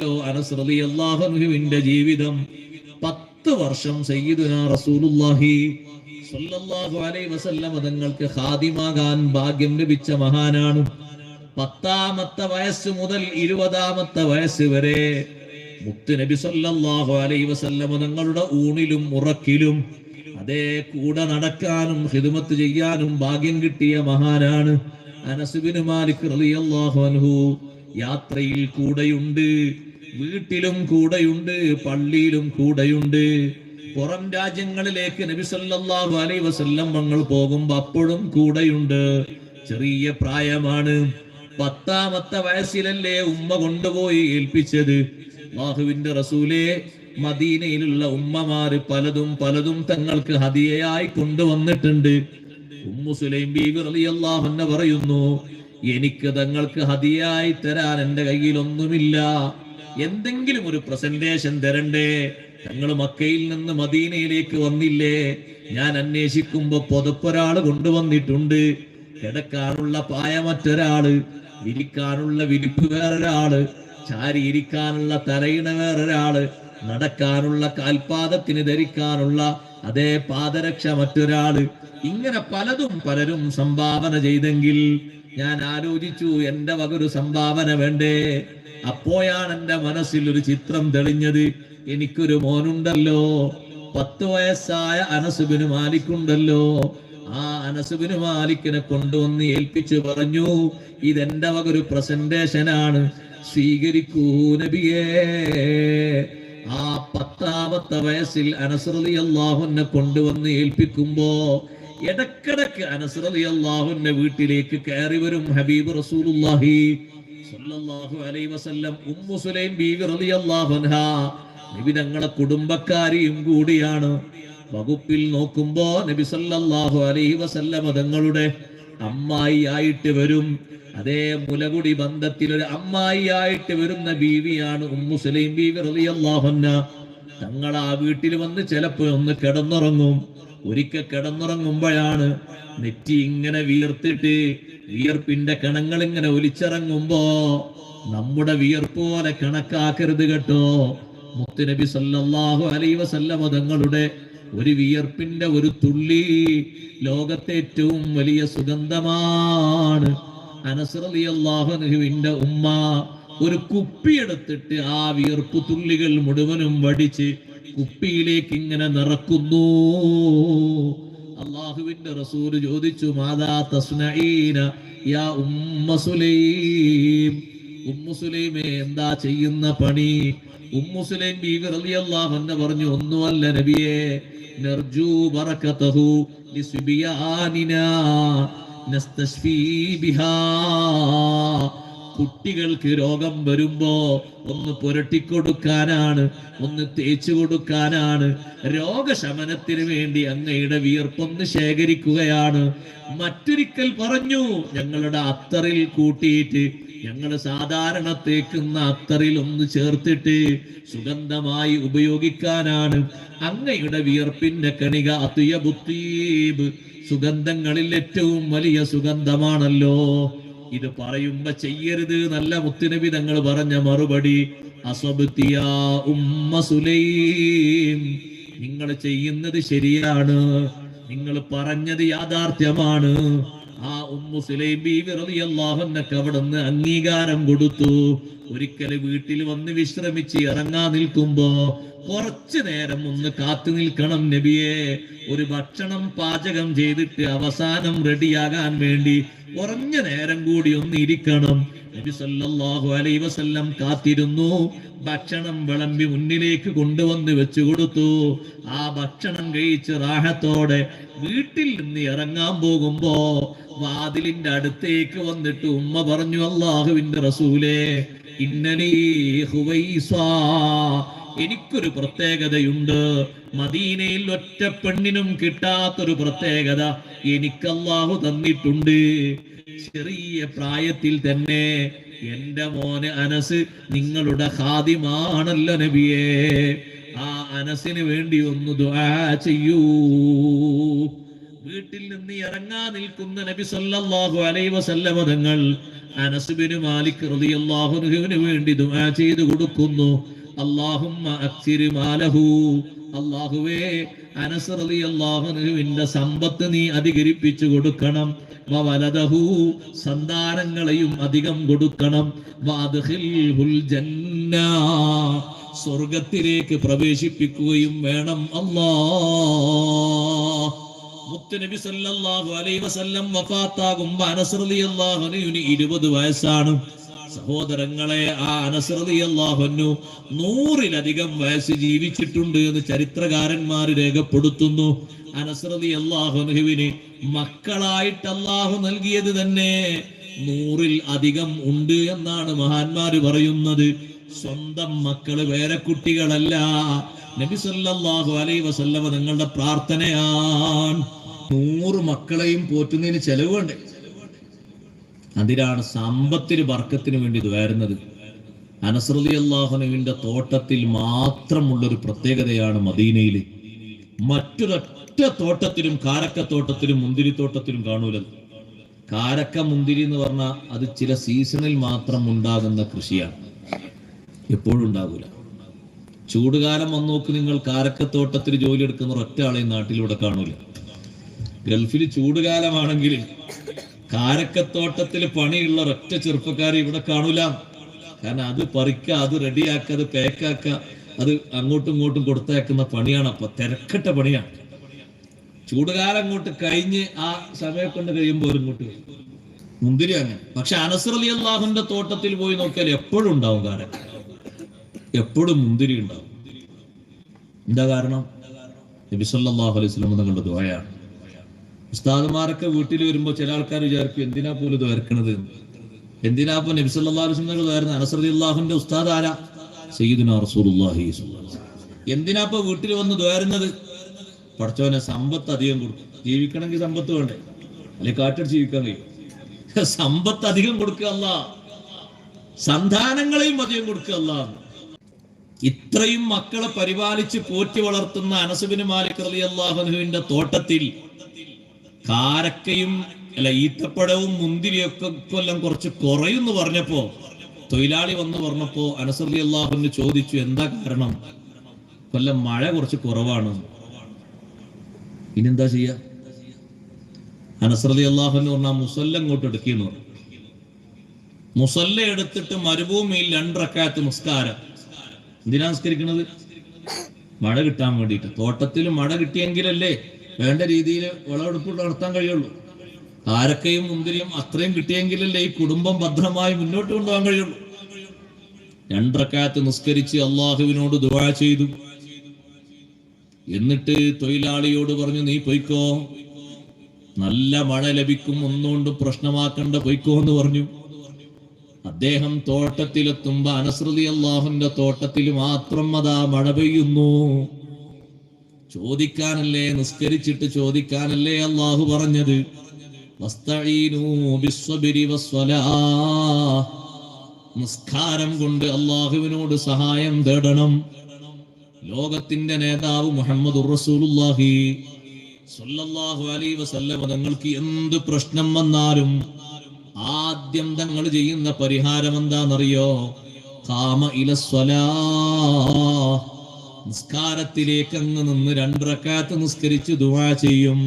അനസ് റളിയല്ലാഹു അൻഹുവിന്റെ ജീവിതം പത്ത് വർഷം സയ്യിദുന റസൂലുള്ളാഹി സ്വല്ലല്ലാഹു അലൈഹി വസല്ലം തങ്ങൾക്ക് ഖാദിമാകാൻ ഭാഗ്യം ലഭിച്ച മഹാനാണ്. പത്താമത്തെ വയസ്സ് മുതൽ ഇരുപതാമത്തെ വയസ്സ് വരെ മുത്ത് നബി സല്ലല്ലാഹു അലൈഹി വസല്ലം തങ്ങളുടെ ഊണിലും ഉറക്കിലും അതേ കൂടെ നടക്കാനും ഹിദമത്ത് ചെയ്യാനും ഭാഗ്യം കിട്ടിയ മഹാനാണ് അനസുബിന് മാലിക് റളിയല്ലാഹു അൻഹു. യാത്രയിൽ കൂടെയുണ്ട്. വീട്ടിലും കൂടെയുണ്ട് പള്ളിയിലും കൂടെയുണ്ട്. പുറം രാജ്യങ്ങളിലേക്ക് നബി സല്ലല്ലാഹു അലൈഹി വസല്ലം മങ്ങൾ പോകുമ്പോ അപ്പോഴും കൂടെയുണ്ട്. ചെറിയ പ്രായമാണ്. പത്താമത്തെ വയസ്സിലല്ലേ ഉമ്മ കൊണ്ടുപോയി ഏൽപ്പിച്ചത്. ബാഹുവിന്റെ റസൂലെ മദീനയിലുള്ള ഉമ്മമാര് പലതും പലതും തങ്ങൾക്ക് ഹദിയയായി കൊണ്ടുവന്നിട്ടുണ്ട്. ഉമ്മു സുലൈം ബീവി റളിയല്ലാഹു അൻഹ പറയുന്നു എനിക്ക് തങ്ങൾക്ക് ഹദിയായി തരാൻ എന്റെ കയ്യിൽ ഒന്നുമില്ല എന്തെങ്കിലും ഒരു പ്രസന്റേഷൻ തരണ്ടേ? ഞങ്ങൾ മക്കയിൽ നിന്ന് മദീനയിലേക്ക് വന്നില്ലേ? ഞാൻ അന്വേഷിക്കുമ്പോ പുതപ്പൊരാൾ കൊണ്ടുവന്നിട്ടുണ്ട്. കിടക്കാനുള്ള പായ മറ്റൊരാൾ വിരിക്കാനുള്ള വിരിപ്പ് വേറൊരാൾ ചാരി ഇരിക്കാനുള്ള തലയിണ വേറൊരാൾ നടക്കാനുള്ള കാൽപാദത്തിന് ധരിക്കാനുള്ള അതേ പാദരക്ഷ മറ്റൊരാൾ. ഇങ്ങനെ പലതും പലരും സംഭാവന ചെയ്തെങ്കിൽ ഞാൻ ആലോചിച്ചു എന്റെ വകൊരു സംഭാവന വേണ്ടേ? അപ്പോഴാണ് എന്റെ മനസ്സിൽ ഒരു ചിത്രം തെളിഞ്ഞത്. എനിക്കൊരു മോനുണ്ടല്ലോ. പത്ത് വയസ്സായ അനസുബിന് മാലിക്കുണ്ടല്ലോ. ആ അനസുബിന് മാലിക്കിനെ കൊണ്ടുവന്ന് ഏൽപ്പിച്ചു പറഞ്ഞു ഇതെന്റെ വക ഒരു പ്രസന്റേഷനാണ് സ്വീകരിക്കൂ നബിയേ. ആ പത്താമത്തെ വയസ്സിൽ അനസ്രലി അള്ളാഹുനെ കൊണ്ടുവന്ന് ഏൽപ്പിക്കുമ്പോ ഇടക്കിടക്ക് അനസ്രലി അള്ളാഹുന്റെ വീട്ടിലേക്ക് കയറി വരും ഹബീബ് റസൂലുള്ളാഹി. സല്ലല്ലാഹു അലൈഹി വസല്ലം ഉമ്മു സുലൈം റളിയല്ലാഹു നബി കുടുംബക്കാരിയും കൂടിയാണ്. വകുപ്പിൽ നോക്കുമ്പോ നബി സല്ലല്ലാഹു അലൈഹി വസല്ലം തങ്ങളുടെ അമ്മായി ആയിട്ട് വരും. അതേ മുലകുടി ബന്ധത്തിൽ ഒരു അമ്മായി ആയിട്ട് വരുന്ന ബീവിയാണ് ഉമ്മു സുലൈം ബീവി റളിയല്ലാഹു അൻഹ. തങ്ങൾ ആ വീട്ടിൽ വന്ന് ചിലപ്പോ ഒന്ന് കിടന്നുറങ്ങും. ഒരിക്കൽ കിടന്നുറങ്ങുമ്പോഴാണ് നെറ്റി ഇങ്ങനെ വീർത്തിട്ട് വിയർപ്പിന്റെ കിണങ്ങൾ ഇങ്ങനെ ഒലിച്ചിറങ്ങുമ്പോ നമ്മുടെ വിയർപ്പ് പോലെ കണക്കാക്കരുത് കേട്ടോ. മുത്തുനബി സല്ലാഹു അലൈ വസല്ലമ തങ്ങളുടെ ഒരു വിയർപ്പിന്റെ ഒരു തുള്ളി ലോകത്തെ ഏറ്റവും വലിയ സുഗന്ധമാണ്. അനസ്രലിയല്ലാഹുവിന്റെ ഉമ്മ ഒരു കുപ്പി എടുത്തിട്ട് ആ വിയർപ്പ് തുള്ളികൾ മുഴുവനും വടിച്ച് കുപ്പിയിലേക്ക് ഇങ്ങനെ നിറക്കുന്നു. അള്ളാഹുവിന്റെ റസൂൽ ചോദിച്ചു മാതാ തസ്നഈന യാ ഉമ്മ സുലൈം. ഉമ്മു സുലൈമേ എന്താ ചെയ്യുന്ന പണി? ഉമ്മു സുലൈം ബീവി റളിയല്ലാഹു അൻഹ പറഞ്ഞു ഒന്നുമല്ല നബിയേ നർജു ബറകതഹു ലിസ്ബിയാനിനാ നസ്തശ്ഫീ ബിഹാ. കുട്ടികൾക്ക് രോഗം വരുമ്പോ ഒന്ന് പുരട്ടിക്കൊടുക്കാനാണ് ഒന്ന് തേച്ചു കൊടുക്കാനാണ്. രോഗശമനത്തിന് വേണ്ടി അങ്ങയുടെ വിയർപ്പൊന്ന് ശേഖരിക്കുകയാണ്. മറ്റൊരിക്കൽ പറഞ്ഞു ഞങ്ങളുടെ അത്തറിൽ കൂട്ടിയിട്ട് ഞങ്ങൾ സാധാരണ തേക്കുന്ന അത്തറിൽ ഒന്ന് ചേർത്തിട്ട് സുഗന്ധമായി ഉപയോഗിക്കാനാണ്. അങ്ങയുടെ വിയർപ്പിന്റെ കണിക അത്തുയ സുഗന്ധങ്ങളിൽ ഏറ്റവും വലിയ സുഗന്ധമാണല്ലോ. ഇത് പറയുമ്പോ ചെയ്യരുത് നല്ല മുത്തുനബി തങ്ങൾ പറഞ്ഞ മറുപടി. ഉമ്മ സുലൈം. നിങ്ങൾ ചെയ്യുന്നത് ശരിയാണ്. നിങ്ങൾ പറഞ്ഞത് യാഥാർത്ഥ്യമാണ്. ആ ഉമ്മു സുലൈം റളിയല്ലാഹു റളിയല്ലാഹുന്നക്ക് അവിടുന്ന് അംഗീകാരം കൊടുത്തു. ഒരിക്കൽ വീട്ടിൽ വന്ന് വിശ്രമിച്ച് ഇറങ്ങാൻ നിൽക്കുമ്പോ കുറച്ചു നേരം ഒന്ന് കാത്തു നിൽക്കണം നബിയെ. ഒരു ഭക്ഷണം പാചകം ചെയ്തിട്ട് അവസാനം റെഡിയാകാൻ വേണ്ടി കുറഞ്ഞ നേരം കൂടി ഒന്ന് ഇരിക്കണം. നബി സല്ലല്ലാഹു അലൈഹി വസല്ലം കാത്തിരുന്നു. ഭക്ഷണം വിളമ്പി മുന്നിലേക്ക് കൊണ്ടുവന്ന് വെച്ചു കൊടുത്തു. ആ ഭക്ഷണം കഴിച്ച് റാഹത്തോടെ വീട്ടിൽ നിന്ന് ഇറങ്ങാൻ പോകുമ്പോ വാതിലിന്റെ അടുത്തേക്ക് വന്നിട്ട് ഉമ്മ പറഞ്ഞു അള്ളാഹുവിന്റെ റസൂലേ എനിക്കൊരു പ്രത്യേകതയുണ്ട്. മദീനയിൽ ഒറ്റ പെണ്ണിനും കിട്ടാത്തൊരു പ്രത്യേകത എനിക്കല്ലാഹു തന്നിട്ടുണ്ട്. ചെറിയ പ്രായത്തിൽ തന്നെ എന്റെ മോനെ അനസ് നിങ്ങളുടെ ഖാദിമാണല്ലോ നബിയെ. ആ അനസിന് വേണ്ടി ഒന്ന് ദുആ ചെയ്യൂ. വീട്ടിൽ നിന്ന് ഇറങ്ങാൻ നിൽക്കുന്ന നബി സല്ലല്ലാഹു അലൈഹി വസല്ലമ തങ്ങൾ അനസ് മാലിക് റളിയല്ലാഹു വേണ്ടി ദുആ ചെയ്തു കൊടുക്കുന്നു. അൻഹുവിന്റെ സമ്പത്ത് നീ അധികരിപ്പിച്ചു കൊടുക്കണം. സന്താനങ്ങളെയും അധികം കൊടുക്കണം. ജന്ന സ്വർഗത്തിലേക്ക് പ്രവേശിപ്പിക്കുകയും വേണം. അള്ളാ മുത്തുനബി സല്ലല്ലാഹു അലൈഹി വസല്ലം വഫാത്താകുമ്പോൾ അനസ് റളിയല്ലാഹു അൻഹു 20 വയസ്സാണ്. സഹോദരങ്ങളെ ആ അനസ് റളിയല്ലാഹു അൻഹു നൂറിലധികം വയസ്സ് ജീവിച്ചിട്ടുണ്ട് എന്ന് ചരിത്രകാരന്മാർ രേഖപ്പെടുത്തുന്നു. അനസ്രതി അൻഹുവിന് മക്കളായിട്ട് അല്ലാഹു നൽകിയത് തന്നെ നൂറിൽ അധികം ഉണ്ട് എന്നാണ് മഹാന്മാര് പറയുന്നത്. സ്വന്തം മക്കൾ വേറെ കുട്ടികളല്ല. നബി സല്ലല്ലാഹു അലൈഹി വസല്ലമ നിങ്ങളുടെ പ്രാർത്ഥനയാണ്. നൂറ് മക്കളെയും പോറ്റുന്നതിന് ചെലവ് വേണ്ടേ അതിനാണ് സമ്പത്തിന് വർക്കത്തിന് വേണ്ടി വരുന്നത് അനസ്രതി അള്ളാഹുനുവിന്റെ തോട്ടത്തിൽ മാത്രമുള്ളൊരു പ്രത്യേകതയാണ് മദീനയിൽ മറ്റൊരൊറ്റ തോട്ടത്തിലും കാരക്കത്തോട്ടത്തിലും മുന്തിരിത്തോട്ടത്തിലും കാണൂലത്. കാരക്ക മുന്തിരി എന്ന് പറഞ്ഞാൽ അത് ചില സീസണിൽ മാത്രം ഉണ്ടാകുന്ന കൃഷിയാണ്. എപ്പോഴും ഉണ്ടാകൂല. ചൂടുകാലം വന്നു നോക്ക് നിങ്ങൾ കാരക്കത്തോട്ടത്തിൽ ജോലി എടുക്കുന്ന ഒറ്റ ആളെയും നാട്ടിലൂടെ കാണൂല. ഗൾഫിൽ ചൂടുകാലമാണെങ്കിൽ കാരക്കത്തോട്ടത്തിൽ പണിയുള്ള ഒറ്റ ചെറുപ്പക്കാരെ ഇവിടെ കാണൂല. കാരണം അത് പറിക്ക അത് റെഡിയാക്കുക അത് പാക്കാക്കുക അത് അങ്ങോട്ടും ഇങ്ങോട്ടും കൊടുത്തേക്കുന്ന പണിയാണ്. അപ്പൊ തിരക്കട്ട പണിയാണ് ചൂടുകാലം അങ്ങോട്ട് കഴിഞ്ഞ് ആ സമയം കൊണ്ട് കഴിയുമ്പോൾ ഇങ്ങോട്ട് മുന്തിരി അങ്ങനെ. പക്ഷെ അനസർ അലി അള്ളാഹുന്റെ തോട്ടത്തിൽ പോയി നോക്കിയാൽ എപ്പോഴും ഉണ്ടാവും കാരക്ക. എപ്പോഴും മുന്തിരി ഉണ്ടാവും. എന്താ കാരണം? നബി സല്ലല്ലാഹു അലൈഹി വസല്ലം തങ്ങളുടെ ദുആയാണ്. ഉസ്താദുമാരൊക്കെ വീട്ടിൽ വരുമ്പോൾ ചില ആൾക്കാർ വിചാരിക്കും എന്തിനാ പോലും ഇത് എന്തിനാ ഇപ്പൊ നബി സല്ലല്ലാഹു അലൈഹി വസല്ലം അനസ് റളിയല്ലാഹുവിന്റെ ഉസ്താദ് ആരാ സയ്യിദുനാ റസൂലുള്ളാഹി. എന്തിനാ ഇപ്പൊ വീട്ടിൽ വന്ന് ദ്വാരുന്നത് പഠിച്ചവനെ സമ്പത്ത് അധികം കൊടുക്കും. ജീവിക്കണമെങ്കിൽ സമ്പത്ത് വേണ്ടേ? അല്ലെ കാറ്റടിച്ച് ജീവിക്കാൻ കഴിയും? സമ്പത്ത് അധികം കൊടുക്കുക അല്ല. സന്താനങ്ങളെയും അധികം കൊടുക്കുക അല്ല. ഇത്രയും മക്കളെ പരിപാലിച്ച് പോറ്റി വളർത്തുന്ന അനസുബിന് മാലിക് റലി അള്ളാഹുനുവിന്റെ തോട്ടത്തിൽ കാരക്കയും അല്ല ഈത്തപ്പഴവും മുന്തിരിയൊക്കെ കൊല്ലം കുറച്ച് കുറയുന്നു പറഞ്ഞപ്പോ തൊഴിലാളി വന്ന് പറഞ്ഞപ്പോ അനസറി അള്ളാഹുന്ന് ചോദിച്ചു എന്താ കാരണം? കൊല്ലം മഴ കുറച്ച് കുറവാണ്. ഇനി എന്താ ചെയ്യ അനസർലി അള്ളാഹുന്ന് പറഞ്ഞാൽ മുസല്ല ഇങ്ങോട്ട് എടുക്കുന്നു മുസല്ല എടുത്തിട്ട് മരുഭൂമിയിൽ രണ്ടറക്കാത്ത് നിസ്കാരം. എന്തിനാ നിസ്കരിക്കുന്നത് മഴ കിട്ടാൻ വേണ്ടിയിട്ട്. തോട്ടത്തിൽ മഴ കിട്ടിയെങ്കിലല്ലേ വേണ്ട രീതിയിൽ വിളവെടുപ്പ് നടത്താൻ കഴിയുള്ളൂ. കാരക്കയും മുന്തിരിയും അത്രയും കിട്ടിയെങ്കിലല്ലേ ഈ കുടുംബം ഭദ്രമായി മുന്നോട്ട് കൊണ്ടുപോകാൻ കഴിയുള്ളൂ. രണ്ടറക്കാത്ത് നിസ്കരിച്ച് അള്ളാഹുവിനോട് ദുആ ചെയ്തു. എന്നിട്ട് തൊഴിലാളിയോട് പറഞ്ഞു നീ പൊയ്ക്കോ. നല്ല മഴ ലഭിക്കും ഒന്നുകൊണ്ടും പ്രശ്നമാക്കണ്ട പൊയ്ക്കോ എന്ന് പറഞ്ഞു. അദ്ദേഹം തോട്ടത്തിലെത്തുമ്പോ അനശ്രുതി അള്ളാഹുന്റെ തോട്ടത്തിൽ മാത്രം അതാ മഴ പെയ്യുന്നു. ചോദിക്കാനല്ലേ നിസ്കരിച്ചിട്ട് ചോദിക്കാനല്ലേ അള്ളാഹു പറഞ്ഞത്. നിസ്കാരം കൊണ്ട് അള്ളാഹുവിനോട് സഹായം തേടണം. ലോകത്തിന്റെ നേതാവ് മുഹമ്മദ് വസല്ലം തങ്ങൾക്ക് എന്ത് പ്രശ്നം വന്നാലും ആദ്യം തങ്ങൾ ചെയ്യുന്ന പരിഹാരം എന്താണെന്നറിയോ കാമ ഇലസ്വലാ. നിസ്കാരത്തിലേക്ക് അങ്ങ് നിന്ന് രണ്ടറക്കാത്ത് നിസ്കരിച്ച് ദുവാ ചെയ്യും.